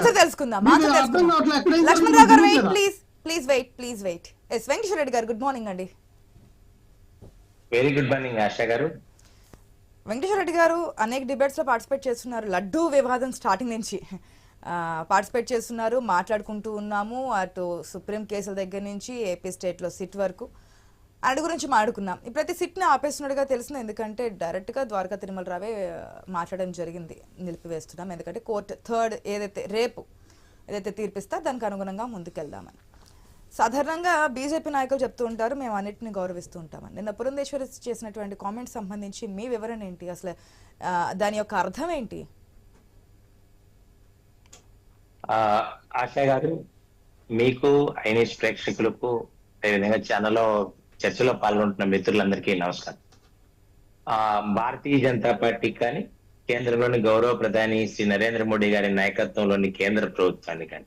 Answer తెలుసుకుందాం answer తెలుసుకుందాం. లక్ష్మణరావు గారు wait please please wait please wait. S Venkateswara Reddy గారు గుడ్ మార్నింగ్ అండి. వెరీ గుడ్ మార్నింగ్ ఆశా గారు. వెంకటేశ్వర రెడ్డి గారు అనేక డిబేట్స్లో పార్టిసిపేట్ చేస్తున్నారు. లడ్డూ వివాదం స్టార్టింగ్ నుంచి. పార్టిసిపేట్ చేస్తున్నారు మాట్లాడుకుంటూ ఉన్నాము. అటు సుప్రీం కేసుల దగ్గర నుంచి ఏపీ స్టేట్లో సిట్ వరకు. అడి గురించి మాడుకున్నాం. ఇప్పుడైతే సిట్ని ఆపేస్తున్నట్టుగా తెలిసింది. ఎందుకంటే డైరెక్ట్గా ద్వారకా తిరుమల రావే మాట్లాడడం జరిగింది. నిలిపివేస్తున్నాం. ఎందుకంటే కోర్టు థర్డ్ ఏదైతే రేపు ఏదైతే తీర్పిస్తా దానికి అనుగుణంగా ముందుకెళ్దామని. సాధారణంగా బీజేపీ నాయకులు చెప్తూ ఉంటారు మేము అన్నింటిని గౌరవిస్తూ ఉంటామని. నిన్న పురంధేశ్వరి చేసినటువంటి కామెంట్స్ సంబంధించి మీ వివరణ ఏంటి? అసలు దాని యొక్క అర్థం ఏంటి? ఆశ గారు మీకు ఐనిష్ ప్రేక్షకులకు అదేవిధంగా ఛానల్లో చర్చలో పాల్గొంటున్న మిత్రులందరికీ నమస్కారం. ఆ భారతీయ జనతా పార్టీ కానీ కేంద్రంలోని గౌరవ ప్రధాని శ్రీ నరేంద్ర మోడీ గారి నాయకత్వంలోని కేంద్ర ప్రభుత్వాన్ని కానీ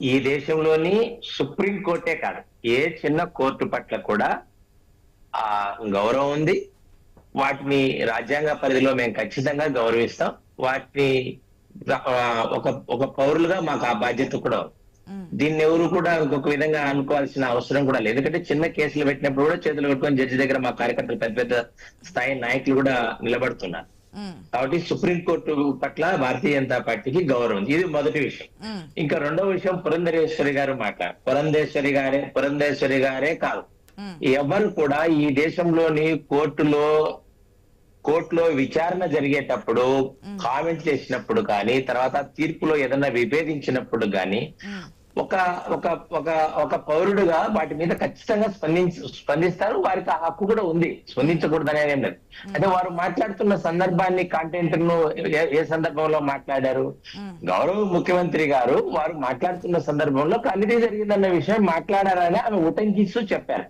ఈ దేశంలోని సుప్రీం కోర్టే కాదు ఏ చిన్న కోర్టు పట్ల కూడా ఆ గౌరవం ఉంది. వాటిని రాజ్యాంగ పరిధిలో మేము ఖచ్చితంగా గౌరవిస్తాం. వాటిని ఒక ఒక పౌరులుగా మాకు ఆ బాధ్యత కూడా దీన్ని ఎవరు కూడా ఇంకొక విధంగా అనుకోవాల్సిన అవసరం కూడా లేదు. ఎందుకంటే చిన్న కేసులు పెట్టినప్పుడు కూడా చేతులు కట్టుకొని జడ్జి దగ్గర మా కార్యకర్తలు పెద్ద పెద్ద స్థాయి నాయకులు కూడా నిలబడుతున్నారు. కాబట్టి సుప్రీంకోర్టు పట్ల భారతీయ జనతా పార్టీకి గౌరవం. ఇది మొదటి విషయం. ఇంకా రెండో విషయం పురంధరేశ్వరి గారు మాట్లాడారు పురంధేశ్వరి గారే పురంధేశ్వరి గారే కాదు. ఎవరు కూడా ఈ దేశంలోని కోర్టులో కోర్టులో విచారణ జరిగేటప్పుడు కామెంట్ చేసినప్పుడు కానీ తర్వాత తీర్పులో ఏదైనా విభేదించినప్పుడు కానీ ఒక ఒక ఒక ఒక పౌరుడుగా వాటి మీద ఖచ్చితంగా స్పందించి స్పందిస్తారు. వారికి ఆ హక్కు కూడా ఉంది. స్పందించకూడదని ఏం లేదు. అంటే వారు మాట్లాడుతున్న సందర్భాన్ని కాంటెంట్ను ఏ- సందర్భంలో మాట్లాడారు? గౌరవ ముఖ్యమంత్రి గారు వారు మాట్లాడుతున్న సందర్భంలో కల్లిది జరిగిందన్న విషయం మాట్లాడారని ఆమె ఉటంకిస్తూ చెప్పారు.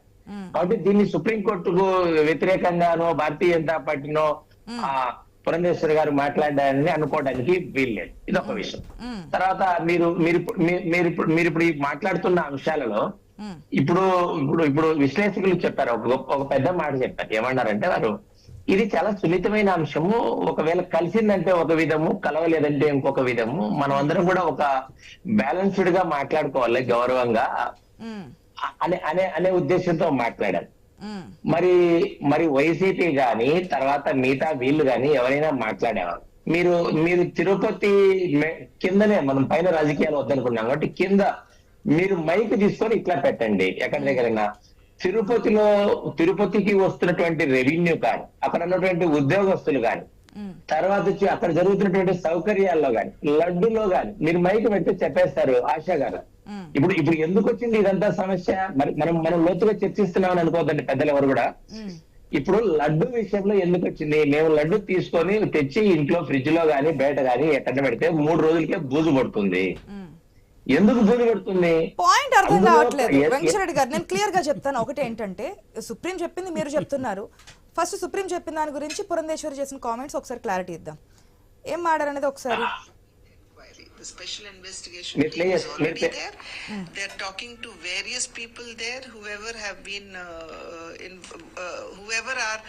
కాబట్టి దీన్ని సుప్రీంకోర్టుకు వ్యతిరేకంగానో భారతీయ జనతా పార్టీనో ఆ పురంధేశ్వరి గారు మాట్లాడారని అనుకోవడానికి వీల్లేదు. ఇది ఒక విషయం. తర్వాత మీరు మీరు మీరు ఇప్పుడు మీరు ఇప్పుడు మాట్లాడుతున్న అంశాలలో ఇప్పుడు ఇప్పుడు ఇప్పుడు విశ్లేషకులు చెప్పారు. ఒక పెద్ద మాట చెప్పారు. ఏమన్నారంటే వారు ఇది చాలా సున్నితమైన అంశము. ఒకవేళ కలిసిందంటే ఒక విధము కలవలేదంటే ఇంకొక విధము. మనం అందరం కూడా ఒక బ్యాలెన్స్డ్గా మాట్లాడుకోవాలి గౌరవంగా. అనే అనే అనే ఉద్దేశంతో మాట్లాడారు. మరి మరి వైసీపీ గాని తర్వాత మిగతా వీళ్ళు గాని ఎవరైనా మాట్లాడేవారు మీరు మీరు తిరుపతి కిందనే మనం పైన రాజకీయాలు వద్దనుకున్నాం కాబట్టి కింద మీరు మైక్ తీసుకొని ఇట్లా పెట్టండి ఎక్కడి దగ్గరైనా. తిరుపతిలో తిరుపతికి వస్తున్నటువంటి రెవెన్యూ కానీ అక్కడ ఉన్నటువంటి ఉద్యోగస్తులు కానీ తర్వాత వచ్చి అక్కడ జరుగుతున్నటువంటి సౌకర్యాల్లో కానీ లడ్డులో కానీ మీరు మైక్ పెడితే చెప్పేస్తారు ఆశా గారు. ఇప్పుడు ఇప్పుడు ఎందుకు వచ్చింది ఇదంతా సమస్య? మరి మనం మనం లోతుగా చర్చిస్తున్నామని అనుకోవద్దండి పెద్దలు ఎవరు కూడా. ఇప్పుడు లడ్డు విషయంలో ఎందుకు వచ్చింది? మేము లడ్డు తీసుకొని తెచ్చి ఇంట్లో ఫ్రిడ్జ్లో గానీ బయట గానీ ఎక్కడ పెడితే మూడు రోజులకే బూజు పడుతుంది. ఎందుకు బూజు పడుతుంది? పాయింట్ అర్థం కావట్లేదు. వెంకటరెడ్డి గారు నేను క్లియర్గా చెప్తాను. ఒకటి ఏంటంటే సుప్రీం చెప్పింది మీరు చెప్తున్నారు. ఫస్ట్ సుప్రీం చెప్పిన దాని గురించి పురంధేశ్వరి చేసిన కామెంట్స్ ఒకసారి క్లారిటీ ఇద్దాం ఏం మాడారనేది ఒకసారి. The special investigation team is already there. They're talking to various people there, whoever have been, uh, in, uh, whoever are,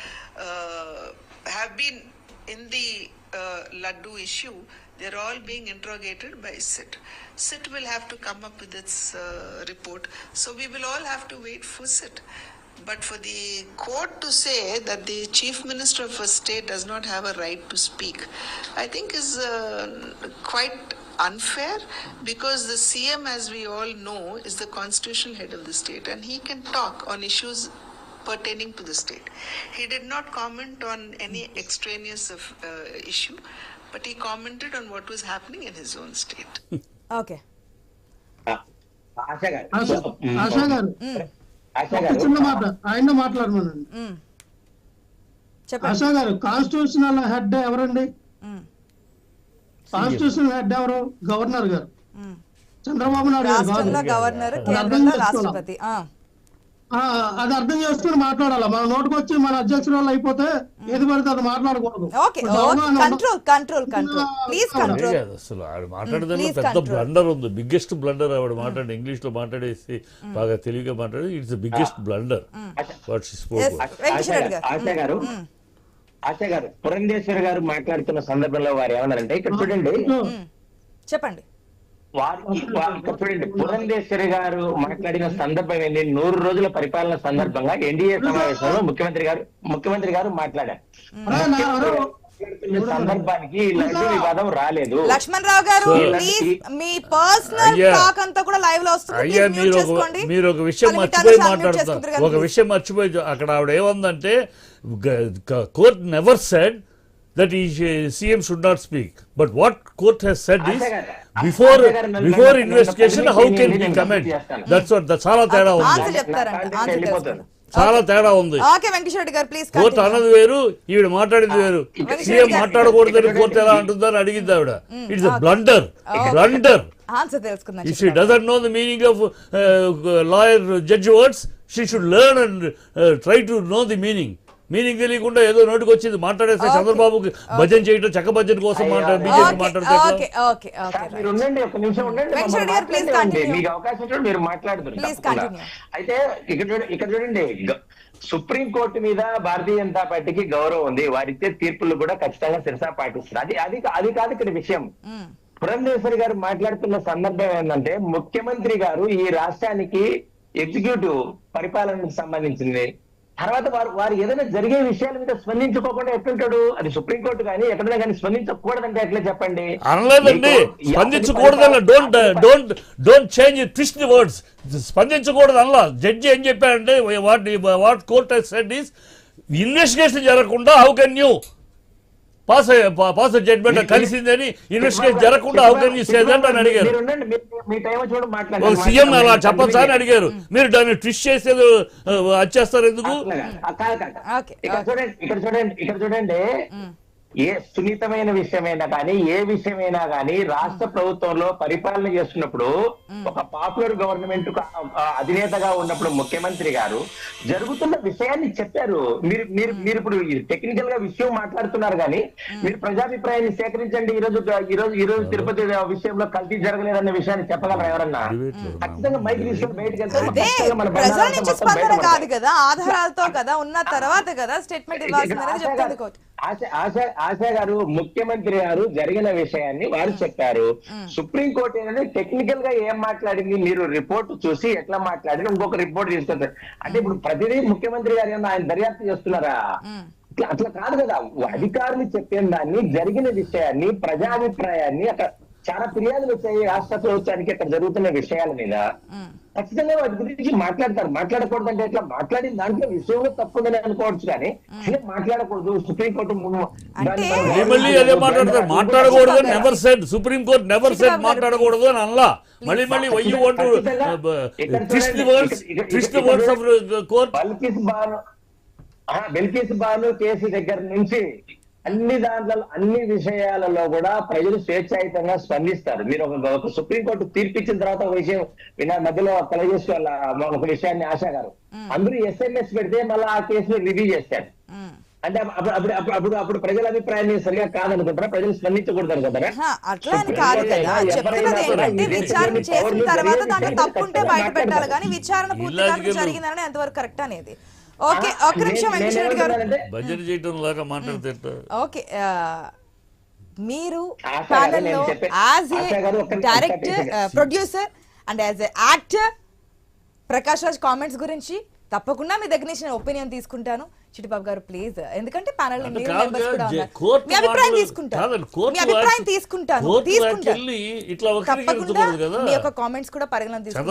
uh, have been in the uh, Laddu issue. They're all being interrogated by SIT. SIT will have to come up with its uh, report. So we will all have to wait for SIT. But for the court to say that the chief minister of a state does not have a right to speak, I think is uh, quite unfair because the CM, as we all know, is the constitutional head of the state and he can talk on issues pertaining to the state. He did not comment on any extraneous of, uh, issue, but he commented on what was happening in his own state. Hmm. okay. Uh, Asha, Asha, hmm. Asha, చిన్న మాట ఆయన మాట్లాడమనండి. చెప్పండి. ఆశా గారు constitutional head ఎవరండి? Constitutional head ఎవరు? Governor గారు. Chandrababu Naidu governor? రాష్ట్రపతి. అది అర్థం చేసుకుని మాట్లాడాలి? మన నోటికి వచ్చి మన అధ్యక్షురాలు అయిపోతే ఏది పడితే అది మాట్లాడకూడదు. Control control control. ప్లీజ్ అసలు. ఆవిడ మాట్లాడేదాన్ని పెద్ద. బ్లండర్ ఉంది. బిగ్గెస్ట్ బ్లండర్ ఆవిడ మాట్లాడి ఇంగ్లీష్లో మాట్లాడేసి బాగా తెలివిగా మాట్లాడి it's biggest blunder what. Asha గారు. ఆశ గారు పురంధేశ్వరి గారు మాట్లాడుతున్న సందర్భంలో వారు ఏమన్నారంటే ఇక్కడ చూడండి చెప్పండి. వారి వారి- చూడండి పురంధేశ్వరి గారు మాట్లాడిన సందర్భం ఏంటి నూరు రోజుల పరిపాలన సందర్భంగా ఎన్డీఏ సమావేశంలో ముఖ్యమంత్రి గారు ముఖ్యమంత్రి గారు మాట్లాడారు. సందర్భానికి వివాదం రాలేదు. లక్ష్మణ్ రావు గారు మీ పర్సనల్ అయ్యా. టాక్ అంతా కూడా లైవ్లో వస్తుంది. మీరు ఒక చేసుకోండి. మీరు ఒక విషయం మర్చిపోయి మాట్లాడుతున్నారు. ఒక. విషయం మర్చిపోయి అక్కడ ఆవిడ ఏమందంటే court never said should what court has said is Asha గారు, బిఫోర్ ఆశా గారు నన్ను- బిఫోర్ నన్ను ఇన్వెస్టిగేషన్ నన్ను హౌ కెన్ నేను బి కమెంట్ చేస్తాను. దట్స్ వాట్ చాలా తేడా ఉంది. నా. చాలా తేడా ఉంది. కోర్టు అన్నది వేరు ఈవిడ మాట్లాడింది వేరు. సీఎం మాట్లాడకూడదని కోర్టు ఎలా అంటుందని అడిగింది ఆవిడ. ఇట్స్ బ్లండర్ బ్లండర్ ఆన్సర్ తెలుసుకుందాం If she doesn't know the meaning of uh, lawyer judge words, she should learn and uh, try meaning తెలియకుండా ఏదో నోటికి వచ్చింది మాట్లాడేస్తే. చంద్రబాబుకి భజన చేయటం చక్క భజన కోసం మాట్లాడు. BJP okay. మాట్లాడితే ఓకే. ఓకే. ఓకే. సార్, మీరు ఉండండి ఒక నిమిషం ఉండండి. వెంకటరెడ్డి మమ్మల్ని గారు, please మాట్లాడనివ్వండి. continue. మీకు అవకాశం ఇచ్చినప్పుడు మీరు మాట్లాడుతున్నారు Please తప్పకుండా. continue. అయితే ఇక్కడ చూడండి ఇక్కడ చూడండి. గ- సుప్రీం కోర్టు మీద భారతీయ జనతా పార్టీకి గౌరవం ఉంది. వారిచ్చే తీర్పులు కూడా ఖచ్చితంగా శిరసా పాటిస్తారు అది అది అది కాదు ఇక్కడ విషయం. పురంధేశ్వరి గారు మాట్లాడుతున్న సందర్భం ఏంటంటే ముఖ్యమంత్రి గారు ఈ రాష్ట్రానికి ఎగ్జిక్యూటివ్ పరిపాలనకు సంబంధించింది. తర్వాత వారు వారు ఏదైనా జరిగే విషయాల మీద స్పందించుకోకుండా ఎట్లుంటాడు? అది సుప్రీంకోర్టు కానీ ఎక్కడైనా కానీ స్పందించకూడదంటే ఎట్లా చెప్పండి? అనలేదండి. స్పందించకూడదన్న don't don't don't change twist the words స్పందించకూడదు అలా జడ్జి ఏం చెప్పారంటే what what court said is investigation జరగకుండా how can you pass pass judgment కలిసిందని investigation జరగకుండా హౌ కెన్ యూ సేదంటే అని అడిగారు మీరు ఉండండి, మీ- మీ టైం చూడ ఒక మాట్లాడండి. సీఎం అలా చెప్పచ్చా అని అడిగారు. మీరు దాన్ని ట్విస్ట్ చేసేది వచ్చేస్తారు ఎందుకు? ఇక్కడ చూడండి ఇక్కడ చూడండి ఏ సున్నితమైన విషయమైనా కానీ ఏ విషయమైనా కానీ రాష్ట్ర ప్రభుత్వంలో పరిపాలన చేస్తున్నప్పుడు ఒక పాపులర్ గవర్నమెంట్ అధినేతగా ఉన్నప్పుడు ముఖ్యమంత్రి గారు జరుగుతున్న విషయాన్ని చెప్పారు. మీరు మీరు మీరు ఇప్పుడు టెక్నికల్గా విషయం మాట్లాడుతున్నారు కానీ మీరు ప్రజాభిప్రాయాన్ని సేకరించండి. ఈ రోజు ఈ రోజు ఈ రోజు తిరుపతి విషయంలో కల్తీ జరగలేదన్న విషయాన్ని చెప్పగలరా ఎవరన్నా? ఖచ్చితంగా మైక్ తీసుకొని బయటకు వెళ్తే అదే ఖచ్చితంగా మన ప్రజల బంధాలు నుంచి మొత్తం స్పందన బయటపడతాయి. కాదు ఆధారాలతో కదా ఉన్న తర్వాత కదా స్టేట్మెంట్ ఇవ్వాల్సిందని చెప్తుంది కోర్టు. ఆశ ఆశ ఆశ గారు ముఖ్యమంత్రి గారు జరిగిన విషయాన్ని వారు చెప్పారు. సుప్రీం కోర్టు ఏంటంటే టెక్నికల్గా ఏం మాట్లాడింది మీరు రిపోర్ట్ చూసి ఎట్లా మాట్లాడి ఇంకొక రిపోర్ట్ తీసుకొచ్చారు. అంటే ఇప్పుడు ప్రతిదీ ముఖ్యమంత్రి గారు ఏమన్నా ఆయన దర్యాప్తు చేస్తున్నారా? అట్లా కాదు కదా. అధికారులు చెప్పిన దాన్ని జరిగిన విషయాన్ని ప్రజాభిప్రాయాన్ని అక్కడ చాలా ఫిర్యాదులు వచ్చాయి. రాష్ట్ర ప్రభుత్వానికి అక్కడ జరుగుతున్న విషయాల మీద. ఖచ్చితంగా వాటి గురించి మాట్లాడతారు. మాట్లాడకూడదు అంటే ఎట్లా? మాట్లాడిన దాంట్లో విషయంలో తప్పుందని అనుకోవచ్చు కానీ అసలు మాట్లాడకూడదు. సుప్రీంకోర్టు మళ్ళీ అదే మాట్లాడతారు మాట్లాడకూడదు never said supreme court never said మాట్లాడకూడదు అని అనలా. మళ్ళీ మళ్ళీ why want twist words twist the words of court Bilkis Bano ఆ, బెల్కిస్ బాను కేసు దగ్గర నుంచి అన్ని దాంట్లో అన్ని విషయాలలో కూడా ప్రజలు స్వేచ్ఛాయుతంగా స్పందిస్తారు. మీరు ఒక సుప్రీంకోర్టు తీర్పిచ్చిన తర్వాత ఒక విషయం వినా మధ్యలో వాళ్ళ ఒక విషయాన్ని ఆశా గారు. అందరూ ఎస్ఎంఎస్ పెడితే మళ్ళీ ఆ కేసును రివ్యూ చేస్తారు. అంటే అప్పుడు అప్పుడు అప్పుడు అప్పుడు ప్రజల అభిప్రాయాన్ని సరిగా కాదనుకుంటారా? ప్రజలు స్పందించకూడదు అనుకుంటారా? ఆహా, అట్లా అని కాదు కదా. చెప్తున్నది ఏంటంటే విచారణ చేసిన తర్వాత దాంట్లో తప్పు ఉంటే బయట పెట్టాలి కానీ విచారణ పూర్తి కాకుండా ఇలాగే జరిగిందని ఎంతవరకు కరెక్ట్ అనేది? ఓకే ఒక్క నిమిషం వెంకటేశ్వర రెడ్డి గారు. భజన చేయటం లాగా? ఓకే మీరు ప్యానెల్లో as a director. Producer and as a actor Prakash Raj comments గురించి తప్పకుండా మీ దగ్గర నుంచి నేను ఒపీనియన్ తీసుకుంటాను. చిట్టిబాబు గారు ప్లీజ్ ఎందుకంటే ప్యానెల్ మీ అభిప్రాయం తీసుకుంటాను. మీ అభిప్రాయం తీసుకుంటాను. తప్పకుండా మీ యొక్క కామెంట్స్ కూడా పరిగణన తీసుకుంటాను